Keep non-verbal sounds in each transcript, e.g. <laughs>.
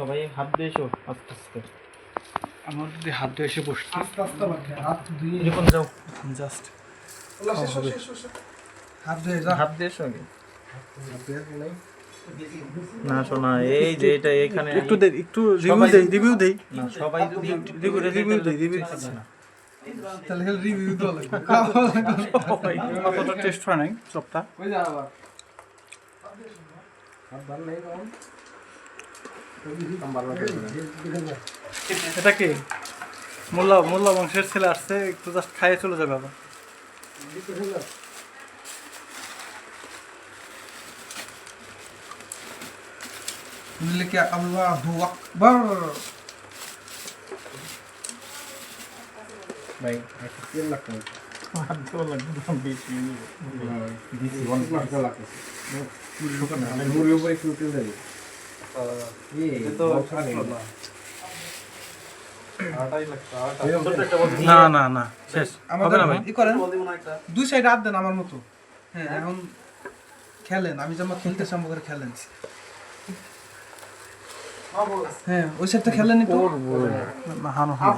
সবাই হাত দিয়ে এসো আস্তে আস্তে। আমার যদি হাত দিয়ে এসে বসছি আস্তে আস্তে বাকি হাত ধুয়ে এরকম যাও জাস্ট হাত ধুয়ে যা। হাত দিয়ে এসো আগে। না শোনা এই যে এটা এখানে একটু দেই একটু রিভিউ দেই রিভিউ দেই। না সবাই যদি রিভিউ রিভিউ দেই রিভিউ না তাহলে রিভিউ তো লাগবে। <laughs> টেস্ট হয় নাই চপটা কই যা আবার। হাত ভালো নাই কেমন এটা কি মোল্লা মোল্লা বংশের ছেলে আসছে একটু জাস্ট খাইয়ে চলে যাবে আবার মিলে কি আল্লাহু আকবার ভাই দেওয়া লাগবে না না না শেষ হবে না ভাই করেন দুই সাইড হাত দেন আমার মতো হ্যাঁ এখন খেলেন আমি যেমন খেলতে সম্ভব করে খেলেন হ্যাঁ ওই সাইডটা খেলেন একটু হানো হানো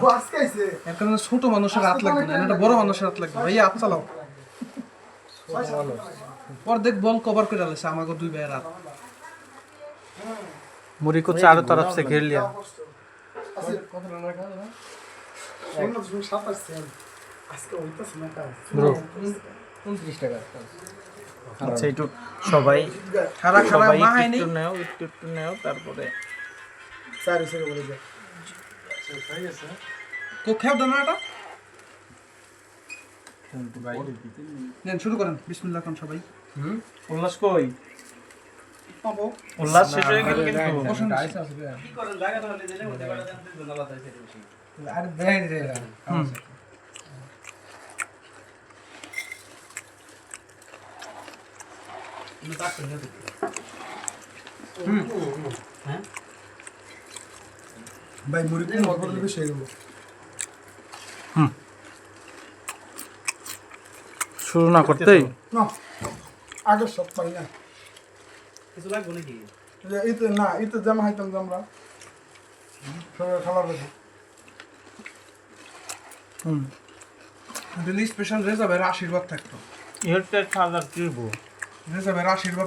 এর কারণে ছোট মানুষের হাত লাগবে না এটা বড় মানুষের হাত লাগবে ভাইয়া হাত চালাও দেখ বল কভার করে আলেছে আমাকে দুই ভাইয়ের হাত मुरी को चारों तरफ से घेर लिया ब्रो আচ্ছা একটু সবাই খারা খারা সবাই মা একটু হয়নি একটু নেও একটু একটু নেও তারপরে তো খেয়ে দেন এটা নেন শুরু করেন বিসমিল্লাহ খান সবাই উল্লাস কই উল্লাস শেষ হয়ে গেল কিন্তু কি করেন দিলে জানতে রে হ্যাঁ ভাই মুড়ি কোন অল্প বেশি হয়ে গেল শুরু না করতেই না আগের সব পাই না কিছু লাগবে নাকি? যে ইতে না ইতে জামা হাইতাম যে আমরা। সবাই খাবার বেশি হুম। দিল্লি স্পেশাল রেজাবের আশীর্বাদ থাকতো। এর খাওয়া কি রেজা ভাইয়ের আশীর্বাদ